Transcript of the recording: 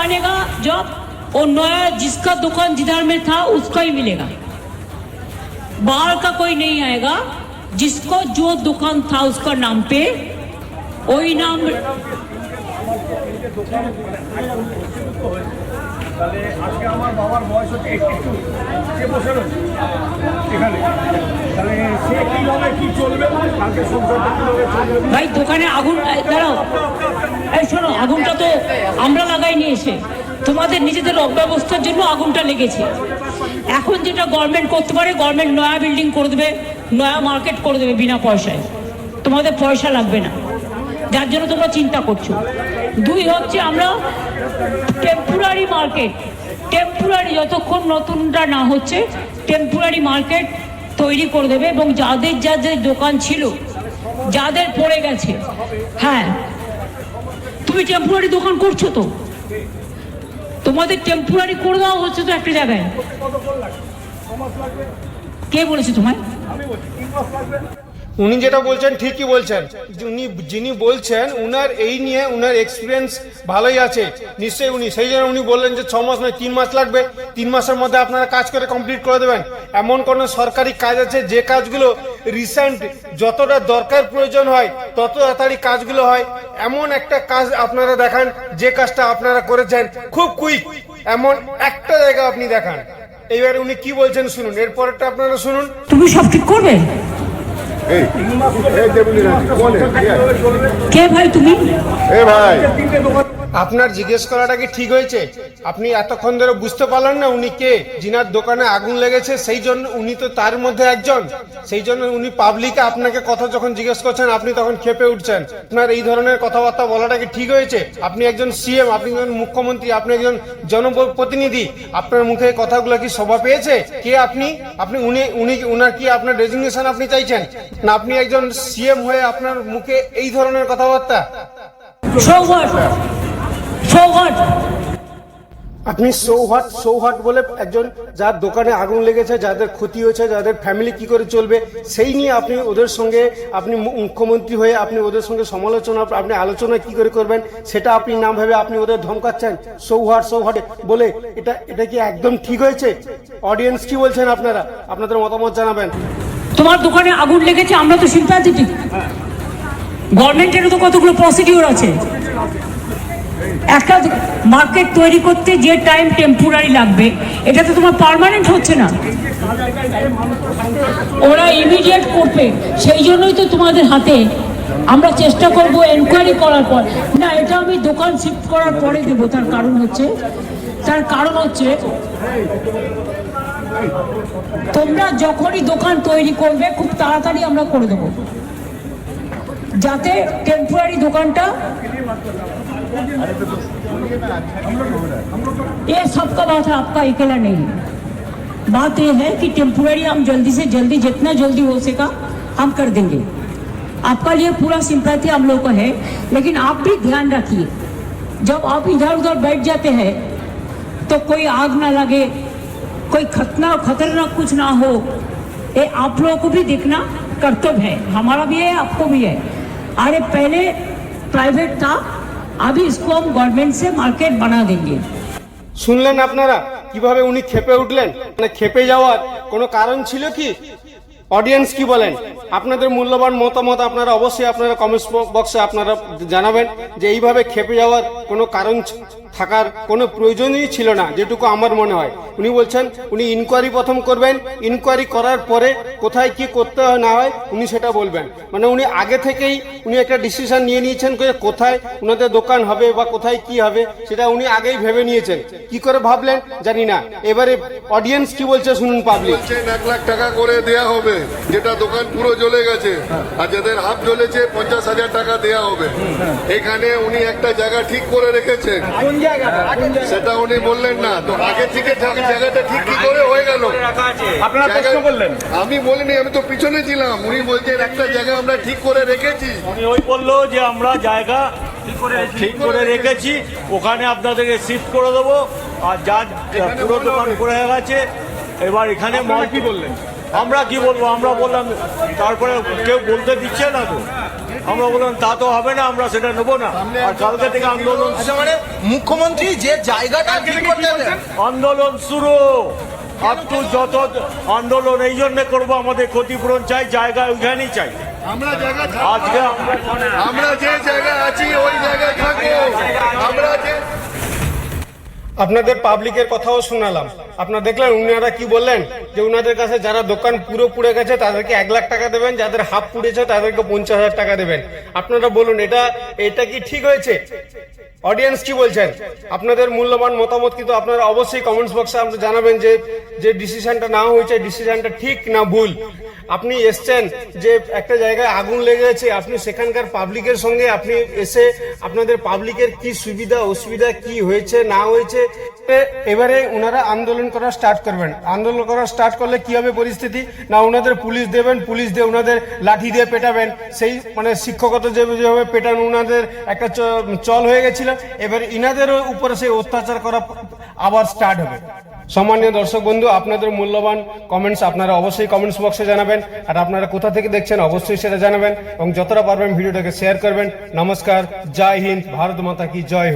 बनेगा जब और नया जिसका दुकान जिधर में था, उसका ही मिलेगा। बाहर का कोई नहीं आएगा, जिसको जो दुकान था, उसका नाम पे, वही नाम তাহলে আজকে আমার বাবার বয়স হচ্ছে সে বসে রয়েছে এখানে। তাহলে সে কীভাবে চলবে? কালকে ভাই, দোকানে আগুন দাঁড়াও। এই, শোনো, আগুনটা তো আমরা লাগাইনি এসে। তোমাদের নিজেদের অব্যবস্থার জন্য আগুনটা লেগেছে। এখন যেটা গভর্নমেন্ট করতে পারে গভর্নমেন্ট নয়া বিল্ডিং করে দেবে, নয়া মার্কেট করে দেবে বিনা পয়সায়। তোমাদের পয়সা লাগবে না। যার জন্য তোমরা চিন্তা করছ। দুই হচ্ছে আমরা টেম্পোরারি মার্কেট টেম্পোরারি যতক্ষণ নতুনটা না হচ্ছে টেম্পোরারি মার্কেট তৈরি করে দেবে এবং যাদের যাদের দোকান ছিল, যাদের পড়ে গেছে হ্যাঁ তুমি টেম্পোরারি দোকান করছ তো? তোমাদের টেম্পোরারি করে দেওয়া হচ্ছে তো একটা জায়গায়। কে বলেছে তোমায়? উনি যেটা বলছেন ঠিকই বলছেন। উনি যিনি বলছেন, উনার এই নিয়ে উনার এক্সপিরিয়েন্স ভালোই আছে। নিশ্চয়ই উনি, সেই জন্য উনি বললেন যে ছ মাস নয়, তিন মাস লাগবে। তিন মাসের মধ্যে আপনারা কাজ করে কমপ্লিট করে দেবেন। এমন কোনো সরকারি কাজ আছে যে কাজগুলো রিসেন্ট যতটা দরকার প্রয়োজন হয়, তত তাড়াতাড়ি কাজগুলো হয়। এমন একটা কাজ আপনারা দেখান, যে কাজটা আপনারা করেছেন খুব কুইক এমন একটা জায়গা আপনি দেখান। এইবার উনি কি বলছেন শুনুন এরপরটা আপনারা শুনুন। তুমি সব ঠিক করবে? কে ভাই তুমি? এ ভাই? আপনার জিজ্ঞেস করাটা কি ঠিক হয়েছে? আপনি এতক্ষণ ধরে বুঝতে পারলেন না উনি কে? জিনার দোকানে আগুন লেগেছে, সেই জন্য উনি তো তার মধ্যে একজন। সেই জন্য উনি পাবলিকে আপনাকে কথা যখন জিজ্ঞেস করছেন, আপনি তখন খেপে উঠছেন। আপনার এই ধরনের কথাবার্তা বলাটা কি ঠিক হয়েছে? আপনি একজন সিএম আপনি একজন মুখ্যমন্ত্রী, আপনি একজন জনপ্রতিনিধি, আপনার মুখে কথাগুলো কি শোভা পেয়েছে? কে আপনি? আপনি উনি উনি উনার কি আপনার রেজিগনেশন আপনি চাইছেন? না আপনি একজন সিএম হয়ে আপনার মুখে এই ধরনের কথাবার্তা? আপনি সৌহাট সৌহাট বলে একজন যার দোকানে আগুন লেগেছে যাদের ক্ষতি হয়েছে যাদের ফ্যামিলি কি করে চলবে সেই নিয়ে আপনি ওদের সঙ্গে আপনি মুখ্যমন্ত্রী হয়ে আপনি ওদের সঙ্গে সমালোচনা আপনি আলোচনা কি করে করবেন সেটা আপনি নাম ভেবে আপনি ওদের ধমকাচ্ছেন। সৌহাট সৌহাটে বলে এটা এটা কি একদম ঠিক হয়েছে? অডিয়েন্স কি বলছেন আপনারা? আপনাদের মতামত জানাবেন। তোমার দোকানে আগুন লেগেছে আমরা তো সিম্প্যাথেটিক গভর্নমেন্টেরও তো কতগুলো প্রসিডিওর আছে। একটা মার্কেট তৈরি করতে যে টাইম টেম্পোরারি লাগবে, এটা তো তোমার পার্মানেন্ট হচ্ছে না। ওরা ইমিডিয়েট করবে, সেই জন্যই তো তোমাদের হাতে আমরা চেষ্টা করব এনকোয়ারি করার পর। না, এটা আমি দোকান শিফট করার পরে দেবো, তার কারণ হচ্ছে, তার কারণ হচ্ছে, তোমরা যখনই দোকান তৈরি করবে, খুব তাড়াতাড়ি আমরা করে দেবো। যাতে টেম্পোরারি দোকানটা ये सबका बात है आपका अकेला नहीं बात ये है कि टेम्पोररी हम जल्दी से जल्दी जितना जल्दी हो सका हम कर देंगे आपका लिए पूरा सिंपैथी हम लोग का है लेकिन आप भी ध्यान रखिए जब आप इधर उधर बैठ जाते हैं तो कोई आग ना लगे कोई खतना खतरनाक कुछ ना हो ये आप लोगों को भी देखना कर्तव्य है हमारा भी है आपको भी है अरे पहले प्राइवेट था अभी इसको हम गवर्नमेंट से मार्केट बना देंगे শুনলেন আপনারা কিভাবে উনি খেপে উঠলেন মানে খেপে যাওয়ার কোনো কারণ ছিল কি অডিয়েন্স কি বলেন আপনাদের মূল্যবান মতামত আপনারা অবশ্যই আপনারা কমেন্টস বক্সে আপনারা জানাবেন যে এইভাবে খেপে যাওয়ার কোনো কারণ ছ- থাকার কোনো প্রয়োজনই ছিল না যেটুকু আমার মনে হয়। উনি বলছেন উনি ইনকোয়ারি প্রথম করবেন। ইনকোয়ারি করার পরে কোথায় কি করতে হয় না হয় উনি সেটা বলবেন। মানে উনি আগে থেকেই উনি একটা ডিসিশন নিয়ে নিয়েছেন যে কোথায় ওনাদের দোকান হবে বা কোথায় কি হবে সেটা উনি আগেই ভেবে নিয়েছেন। কি করে ভাবলেন জানি না। এবারে অডিয়েন্স কি বলছে শুনুন পাবলিক এক লাখ টাকা করে দেয়া হবে যেটা দোকান পুরো জ্বলে গেছে আর যাদের হাফ জ্বলেছে পঞ্চাশ হাজার টাকা দেয়া হবে। এখানে উনি একটা জায়গা ঠিক করে রেখেছেন। সেটা উনি বললেন না। তো আগে থেকে জায়গাটা ঠিক কি করে হয়ে গেল? আপনারা প্রশ্ন করলেন। আমি বলিনি আমি তো পিছনে ছিলাম। উনি বলছেন একটা জায়গা আমরা ঠিক করে রেখেছি। উনি ওই বলল যে আমরা জায়গা ঠিক করে রেখেছি। ওখানে আপনাদেরকে শিফট করে দেবো। আর যার পুরো দোকান করে গেছে। এবার এখানে মাল কি বললেন? আমরা কি বলব? আমরা বললাম তারপরে কেউ বলতে দিচ্ছে না তো। আমরা বললাম তা তো হবে না আমরা সেটা নেব না। আর কালকে থেকে আন্দোলন আচ্ছা মানে মুখ্যমন্ত্রী যে জায়গাটা ঠিক করতে দেন আন্দোলন শুরু। আপ টু যত আন্দোলন এই জন্য করব আমাদের ক্ষতিপূরণ চাই জায়গা ওইখানেই চাই। আমরা জায়গা আজকে আমরা আমরা যে জায়গায় আছি ওই জায়গায় থাকব। আমরা যে আপনাদের পাবলিকের কথাও শোনালাম। আপনারা দেখলেন উনারা কি বললেন? যে উনাদের কাছে যারা দোকান পুরো পুড়ে গেছে, তাদেরকে এক লাখ টাকা দেবেন, যাদের হাফ পুড়েছে, তাদেরকে পঞ্চাশ হাজার টাকা দেবেন। আপনারা বলুন, এটা এটা কি ঠিক হয়েছে? অডিয়েন্স কি বলছেন? আপনাদের মূল্যবান মতামত কিন্তু আপনারা অবশ্যই কমেন্টস বক্সে আপনারা জানাবেন যে যে ডিসিশনটা না হয়েছে ডিসিশনটা ঠিক না ভুল? আপনি এসছেন যে একটা জায়গায় আগুন লেগে গেছে আপনি সেখানকার পাবলিকের সঙ্গে আপনি এসে আপনাদের পাবলিকের কি সুবিধা, অসুবিধা, কি হয়েছে, না হয়েছে, এবারে ওনারা আন্দোলন করা স্টার্ট করবেন। আন্দোলন করা স্টার্ট করলে কি হবে পরিস্থিতি? না ওনাদের পুলিশ দেবেন, পুলিশ দিয়ে ওনাদের লাঠি দিয়ে পেটাবেন। সেই মানে শিক্ষকত যেভাবে পেটানো ওনাদের একটা চল হয়ে গেছিল, এবার ইনাদের উপরে সেই অত্যাচার করা আবার স্টার্ট হবে। সম্মানীয় দর্শক বন্ধু, আপনাদের মূল্যবান কমেন্টস আপনারা অবশ্যই কমেন্টস বক্সে জানাবেন। আর আপনারা কোথা থেকে দেখছেন অবশ্যই সেটা জানাবেন। এবং যতটা পারবেন ভিডিওটাকে শেয়ার করবেন। নমস্কার, জয় হিন্দ, ভারত মাতা কি জয়।